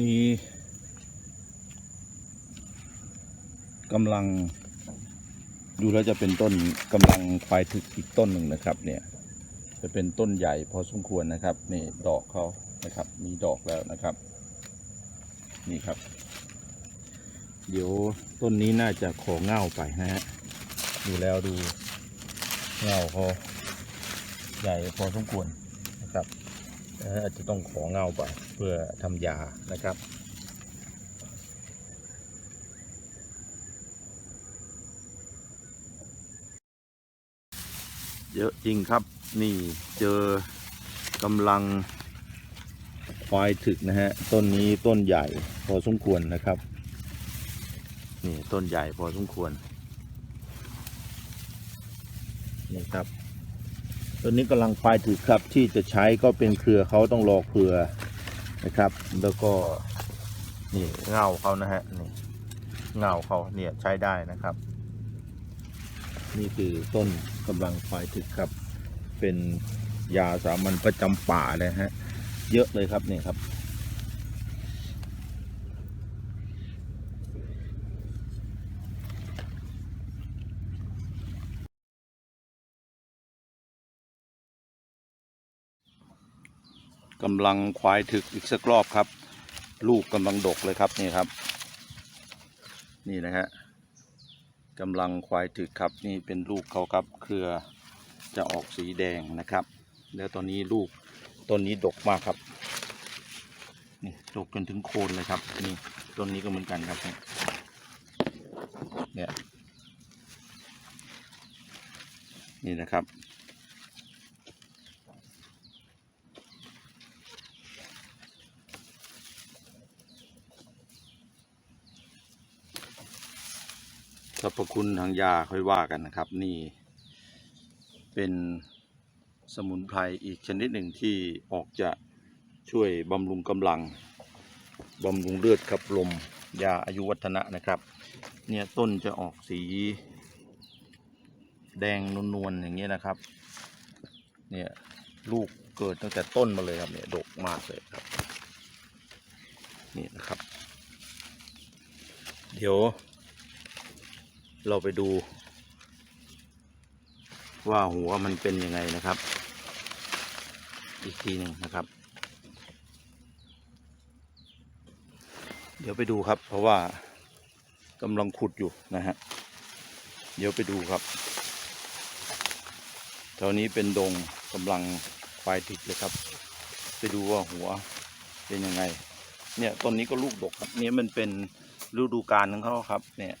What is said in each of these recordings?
นี่กำลัง ดูแล้วจะเป็นต้นกำลังควายถึกอีกต้นหนึ่งนะครับ เนี่ย จะเป็นต้นใหญ่พอสมควรนะครับนี่ดอกเขานะครับ มีดอกแล้วนะครับ นี่ครับ เดี๋ยวต้นนี้น่าจะขอเง่าไปนะฮะดูแล้วดูเง่าเขาใหญ่พอสมควรนะครับ อาจจะต้องขอเงาไปเพื่อทำยานะครับเยอะจริงครับนี่เจอกำลังควายถึกนะฮะต้นนี้ต้นใหญ่พอสมควรนะครับ นี่ต้นใหญ่พอสมควรนี่ครับ ต้นนี้กำลังปลายถือครับที่จะใช้ก็เป็นเครือเขาต้องรอเครือนะครับ แล้วก็นี่เงาเขานะฮะนี่เงาเขาเนี่ยใช้ได้นะครับ นี่คือต้นกำลังปลายถึกครับ เป็นยาสามัญประจำป่าเลยฮะเยอะเลยครับเนี่ยครับ กำลังควายถึกอีกสักรอบครับ ลูกกำลังดกเลยครับนี่ครับ นี่นะฮะกำลังควายถึกครับนี่เป็นลูกเขาครับ เครือจะออกสีแดงนะครับ แล้วตอนนี้ลูกต้นนี้ดกมากครับนี่ดกจนถึงโคนเลยครับนี่ต้นนี้ก็เหมือนกันครับเนี่ยเนี่ยนี่นะครับ สรรพคุณทางยาค่อยว่ากันนะครับ นี่ เป็นสมุนไพรอีกชนิดหนึ่งที่ออกจะช่วยบำรุงกำลังบำรุงเลือดขับลมยาอายุวัฒนะนะครับ เนี่ยต้นจะออกสีแดงนวลๆอย่างเงี้ยนะครับ เนี่ยลูกเกิดตั้งแต่ต้นมาเลยครับเนี่ยดกมากเลยครับ นี่นะครับ เดี๋ยว เราไปดู ว่าหัวมันเป็นยังไงนะครับ อีกทีหนึ่งนะครับ เดี๋ยวไปดูครับ เพราะว่ากำลังขุดอยู่นะฮะเดี๋ยวไปดูครับแถวนี้เป็นดงกำลังควายติดเลยครับ ไปดูว่าหัวเป็นยังไง เนี่ยต้นนี้ก็ลูกดกครับ เนี่ยมันเป็นฤดูกาลของเขาครับ เนี่ย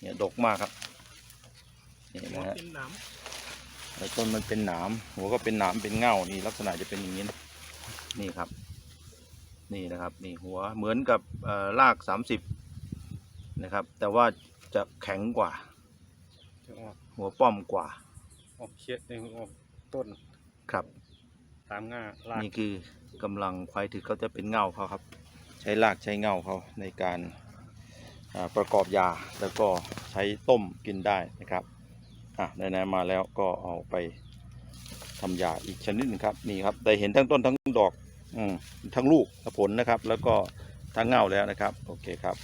เนี่ยดกมากครับนี่นะฮะเป็นหน้แล้วต้นมันเป็นหนามหัวก็เป็นหนามเป็นเง่านี่ลักษณะจะเป็นอย่างนี้นะนี่ครับ นี่นะครับนี่หัวเหมือนกับเอ่อรากสามสิบนะครับ แต่ว่าจะแข็งกว่าำจะออกหัวป้อมกว่าออกเคียดเองออกต้นครับ ตามง่าลากนี่คือกำลังควายถือเขาจะเป็นเง่าเขาครับ ใช้รากใช้เง่าเขาในการอ่า ประกอบยาแล้วก็ใช้ต้มกินได้นะครับอะไหนๆมาแล้วก็เอาไปทำยาอีกชนิดหนึงครับนี่ครับได้เห็นทั้งต้นทั้งดอกอืมทั้งลูกผลนะครับ แล้วก็ทั้งเง่าแล้วนะครับ โอเคครับ